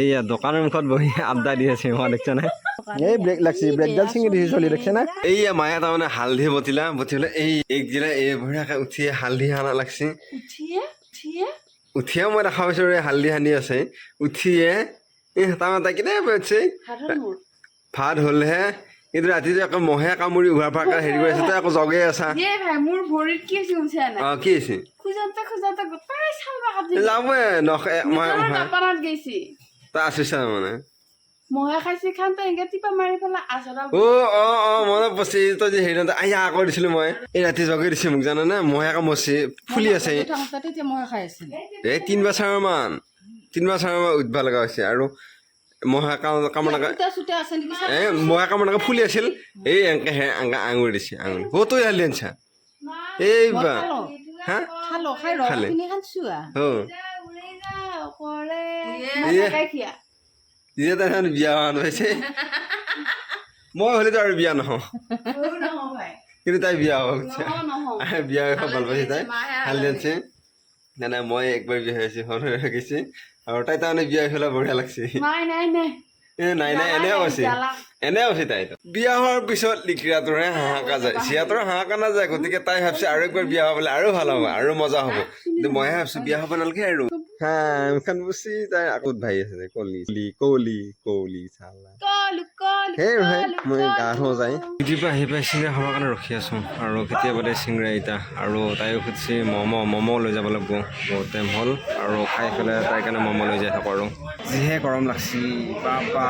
এইয়া দোকানের মুখত বহি আড্ডা দি আছে মই দেখছ না এই ব্রেক লাগছে ব্রেকডাল ছিঙি দিছে চলি দেখছে না? এইয়া মায়ে তাৰমানে হালধি বটিলা বটিলে এই এক জিলা এই ভৰিয়াকে উঠি হালধি সানা লাগছে। উঠিয়ে উঠিয়ে? উঠিয়ে মই দেখা পাইছো এই হালধি সানি আছে। উঠিয়ে এই তাৰমানে তাই কেনে পাইছে ভাত হ'লহে। কিন্তু ৰাতি যে আকৌ মহে কামুৰি উহাৰ ফাকা হেৰি কৰি আছে তই আকৌ জগে আছা। দিয়ে মোৰ ভৰিত কি আছে গম কি হৈছে? খোজাওঁতে খোজাওঁতে গোটেই চালবা কাটি যাবই নখ মই গৈছি তই আছিছ মানে? মহে খাইছি খাওঁতে এনেকে টিপা মাৰি পেলাই আচৰা অ অ অ মনত পৰিছে তই যে হেৰি আয়া আকৌ দিছিলো মই। এই ৰাতি জগাই দিছে মোক জানানে মহে আকৌ মচি ফুলি আছে। এই তিন বছৰ মান তিন বছৰ মান উঠবা লগা হৈছে আৰু মহে কাম- কামনাকে এ মহে কামনাকে ফুলি আছিল। এই এনেকে হে আঙা আঙুৰি দিছে আঙুৰি। অ তই হালি আনছা। এই বা। হা? খালো খাই খালে? অ ইয়ে। ইয়ে তাই বিয়া হোৱা নহৈছে মই হ'লেতো আৰু বিয়া নহওঁ কিন্তু তাই বিয়া নহয় বিয়া ভালো পাইছে তাই হালদি আনছে নাই নাই মই একবাৰ বিয়া হৈছে সৰু গৈছে আৰু তাই তাৰমানে বিয়া হৈ পেলাই বঢ়িয়া লাগছে নাই নাই নাই এ নাই নাই এনেও আছে এনেও আছে তাই বিয়া হোৱাৰ পিছত লিখিৰাটোৰে হাহাকাৰ যায় চিয়াটোৰ হাহাকাৰ নাযায় গতিকে তাই ভাবছে আৰু একবাৰ বিয়া হ'বলৈ আৰু ভালো হ'ব আৰু মজা হ'ব কিন্তু মইহে ভাবছ বিয়া হ'ব নালাগে আৰু হা মুখখন মুচি তাই আকৌ ভাই আছে যে কলি কলি কলি চালা কলু কলু সেই ভাই মই গা ধুওঁ যাই। পৰা আহি পাই চিংৰা খাবৰ কাৰণে ৰখি আছোঁ। আৰু কেতিয়াবা দে চিংৰা ইটা আৰু তাইও সুধিছে ম'ম' ম'ম' লৈ যাব লাগিব। বহুত টাইম হ'ল আৰু খাই পেলাই তাইৰ কাৰণে ম'ম' লৈ যাই থাকোঁ আৰু। যিহে গৰম লাগছি বাবা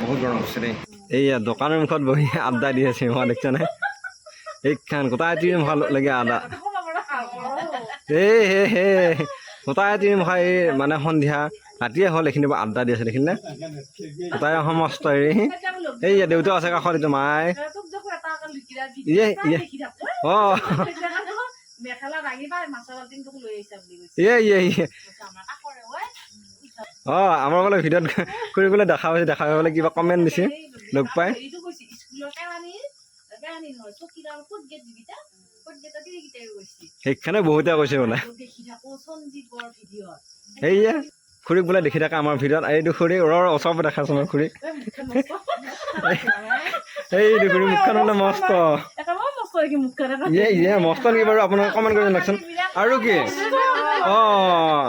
বহুত গৰম হৈছে দেই। এইয়া দোকানৰ মুখত বহি আড্ডা দি আছে মই দেখছ নাই? এইখান গোটাই মুখা লাগে আদা এই হে হে। তাই তিনি মুখা এই মানে সন্ধিয়া ৰাতিয়ে হ'ল এইখিনি আড্ডা দি আছে দেখিলে তাই সমস্ত হেৰি এই দেউতা আছে কাষত এইটো মাই। আমাৰ ভিডিঅ'ত কৰিবলৈ দেখা পাইছে দেখা পাই বোলে কিবা কমেণ্ট দিছে লগ পাই। কৈছে বহুতে কৈছে বোলে। সেয়ে খুৰীক বোলে দেখি থাকে আমাৰ ভিডিঅ'ত এইটো খুৰী ৰ ওচৰৰ মই খুৰীক। এইটো খুৰী মুখখন বোলে মস্ত। ইয়ে ইয়ে মস্ত নেকি বাৰু? আপোনালোকে কমেণ্ট কৰি জনাকচোন আৰু কি? অঁ।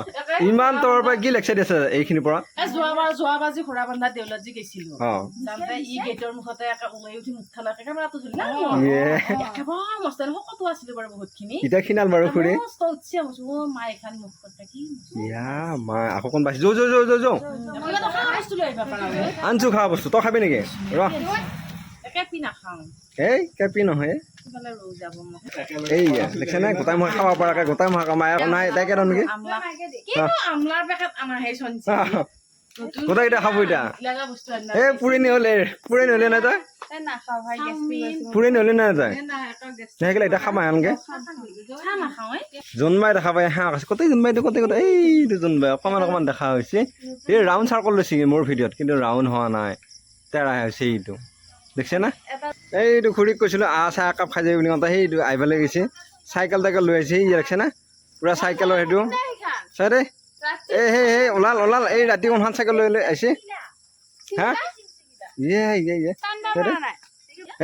ইমান তলৰ পৰা কি লেকচাৰ দিছে এইখিনিৰ পৰা? এ যোৱাবাৰ যোৱাবাৰ যি সুৰা বান্ধা দেউলত যি গৈছিলো। অঁ। যাওঁতে ই গেটৰ মুখতে একে ওলাই উঠি মুখ খালাকে কেমেৰাটো ধৰিলা। ইয়ে। একেবাৰে মস্ত শকতো আছিলো বাৰু বহুত খিনি এতিয়া খিনাল বাৰু খুৰী। মস্ত উঠছে কৈছো অ মায়ে খান মুখ কথা কি ইয়া মা আকৌ কোন পাইছে? যৌ যৌ যৌ যৌ। আনছো খোৱা বস্তু। তই খাবি নেকি? ৰ এই কেপি নহয়। এই দেখিছে গোটাই মই খাব পৰাকৈ গোটাই মই মায়ে আকৌ নাই তাইকে ৰ নেকি? খাব এতিয়া। লগা বস্তু আনিলা এই পুৰি নিহলে পুৰি নিহলে নাই তই? পুৰি নিহলে নাই তই? সেইগিলা এতিয়া খাবা চাহ জোনবাই দেখা পাই হাঁহ আছে গোটেই জোনবাইটো গোটেই গোটেই এইটো জোনবাই অকণমান অকণমান দেখা হৈছে। এই ৰাউণ্ড চাৰ্কল লৈছে মোৰ ভিডিঅ'ত কিন্তু ৰাউণ্ড হোৱা নাই। তেৰা হৈছে এইটো। দেখিছে না এইটো খুৰীক কৈছিলোঁ আহ চাহ একাপ খাই যাবি বুলি কওঁতে সেইটো আহিবলৈ গৈছে চাইকেল তাইকেল লৈ আহিছে এই দেখিছে না পূৰা চাইকেলৰ সেইটো চাই দেই এই সেই সেই ওলাল ওলাল এই ৰাতি কোনখন চাইকেল লৈ লৈ আহিছে হা ইয়ে ইয়ে ইয়ে চাই দেই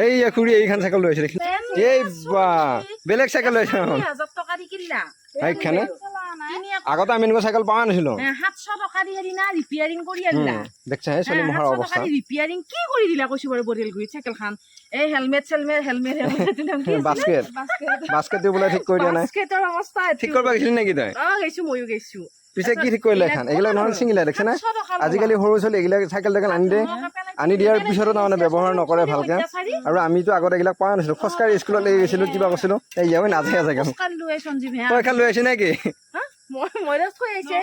এই ইয়ে খুৰী এইখন চাইকেল লৈ আহিছে দেখি এই বা বেলেগ চাইকেল লৈ আহিছে সেইখানে আগতে আমি এনেকুৱা চাইকেল পোৱা নাছিলোঁ। সাতশ টকা দি হেৰি ৰিপেয়াৰিং কৰি আনিলা। দেখছা হে চলি মহাৰ অৱস্থা। ৰিপেয়াৰিং কি কৰি দিলা কৈছো বাৰু বৰেলগুৰিত চাইকেল খান এই হেলমেট চেলমেট হেলমেট বাস্কেট বাস্কেট বোলে ঠিক কৰি দিয়া নাই। বাস্কেটৰ অৱস্থা ঠিক কৰিব গৈছিলি নেকি তই? অ গৈছো ময়ো গৈছো। পিছে কি ঠিক কৰিলে এখন? এইবিলাক নহ'লে ছিঙিলে দেখিছে না আজিকালি সৰু ছোৱালী এইবিলাক চাইকেল টাইকেল আনি দিয়ে আনি দিয়াৰ পিছতো তাৰমানে ব্যৱহাৰ নকৰে ভালকে। আৰু আমিতো আগতে এইবিলাক পোৱা নাছিলোঁ। খোজকাঢ়ি স্কুলত লৈ গৈছিলোঁ কিবা কৈছিলোঁ এই ইয়াৰ নাযায় চাইকেল এখন লৈ আহিছে নেকি? মই মই থৈ আহিছে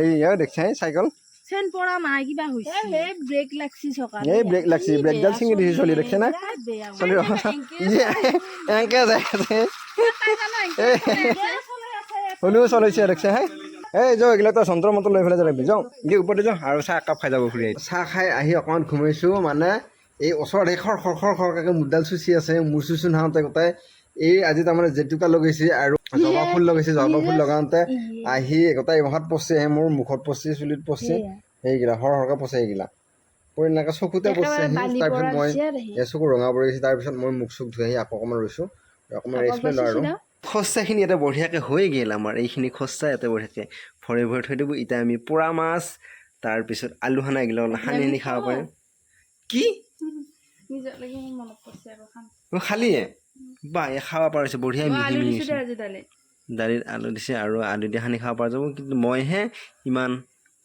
এই ইয়াৰ চাইকেল চেন পৰা নাই কিবা হৈছে ব্ৰেক লাগছি চকা এই ব্ৰেক লাগছি ব্ৰেকডাল ছিঙি দিছে চলি দেখিছে না চলি ইয়ে, এনেকে যায় হ'লেও চলাইছে দেখিছে হে এই যাওঁ এইগিলা তই যন্ত্ৰ মন্ত্ৰ লৈ পেলাই যাবি যাওঁ গিয়ে ওপৰতে যাওঁ আৰু চাহ একাপ খাই যাব ফুৰি চাহ খাই আহি অকণমান ঘুমাইছোঁ মানে এই ওচৰত এই খৰ খৰ খৰ খৰকৈ মুডাল চুচি আছে মূৰ চুচু নাহোঁতে গোটাই এই আজি তাৰমানে জেতুকা লগাইছে আৰু জবা ফুল লগাইছে জবা ফুল লগাওঁতে আহি গোটেই মাথাত পচি আহি মোৰ মুখত পচি চুলিত পচি সেইগিলা সৰ সৰকৈ পচে সেইগিলা। পৰি এনেকৈ চকুতে পচি আহি তাৰপিছত মই চকু ৰঙা পৰি গৈছে তাৰপিছত মই মুখ চুখ ধুই আহি আকৌ অকণমান ৰৈছোঁ অকণমান ৰেষ্ট লৈ লওঁ আৰু। খচ্চাখিনি ইয়াতে বঢ়িয়াকৈ হৈ গ'ল আমাৰ এইখিনি খচ্চা ইয়াতে বঢ়িয়াকৈ। ভৰি ভৰি থৈ দিব এতিয়া আমি পোৰা মাছ তাৰপিছত আলু সানা এইগিলা সানি সানি খাব পাৰিম। কি? খালিয়ে? বা খাব পাৰিছোঁ বঢ়িয়া মিহি মিহি দালিত আলু দিছে আৰু আলু দি সানি খাব পৰা যাব কিন্তু মইহে ইমান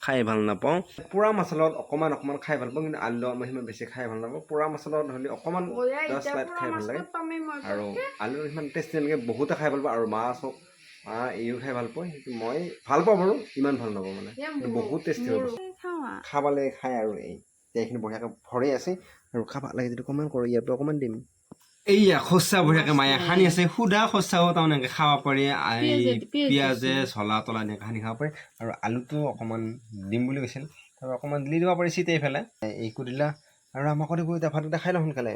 খাই ভালো নাপাওঁ। পোৰা মাছৰ লগত অকণমান অকণমান খাই ভালো পাওঁ কিন্তু আলু লগত মই সিমান বেছি খাই ভালো নাপাওঁ। পোৰা মাছৰ লগত হ'লে অকণমান দহ শ্লাইড খাই ভালো লাগে। আৰু আলু সিমান টেষ্টি এনেকৈ বহুতে খাই ভালো পাওঁ আৰু মাছ হওক মা এইও খাই ভালো পাওঁ কিন্তু মই ভালো পাওঁ বাৰু ইমান ভালো নাপাওঁ মানে। বহুত টেষ্টি হ'ব খাবলৈ খাই আৰু এই এইখিনি বঢ়িয়াকৈ ভৰি আছে আৰু খাব লাগে যদি কমেণ্ট কৰোঁ ইয়াৰ পৰা অকণমান দিম। এইয়া খচ্চা বঢ়িয়াকৈ মায়ে সানি আছে সুদা খচ্চাও তাৰমানে এনেকৈ খাব পাৰি পিয়াজে- পিয়াজ জ্বলা তলা এনেকৈ সানি খাব পাৰি আৰু আলুটো অকণমান দিম বুলি কৈছিল তাৰপৰা অকণমান দিলি দিব পাৰি চিটাই পেলাই। এইকো দিলা আৰু আমাকো দিব এতিয়া ভাতকেইটা খাই লওঁ সোনকালে?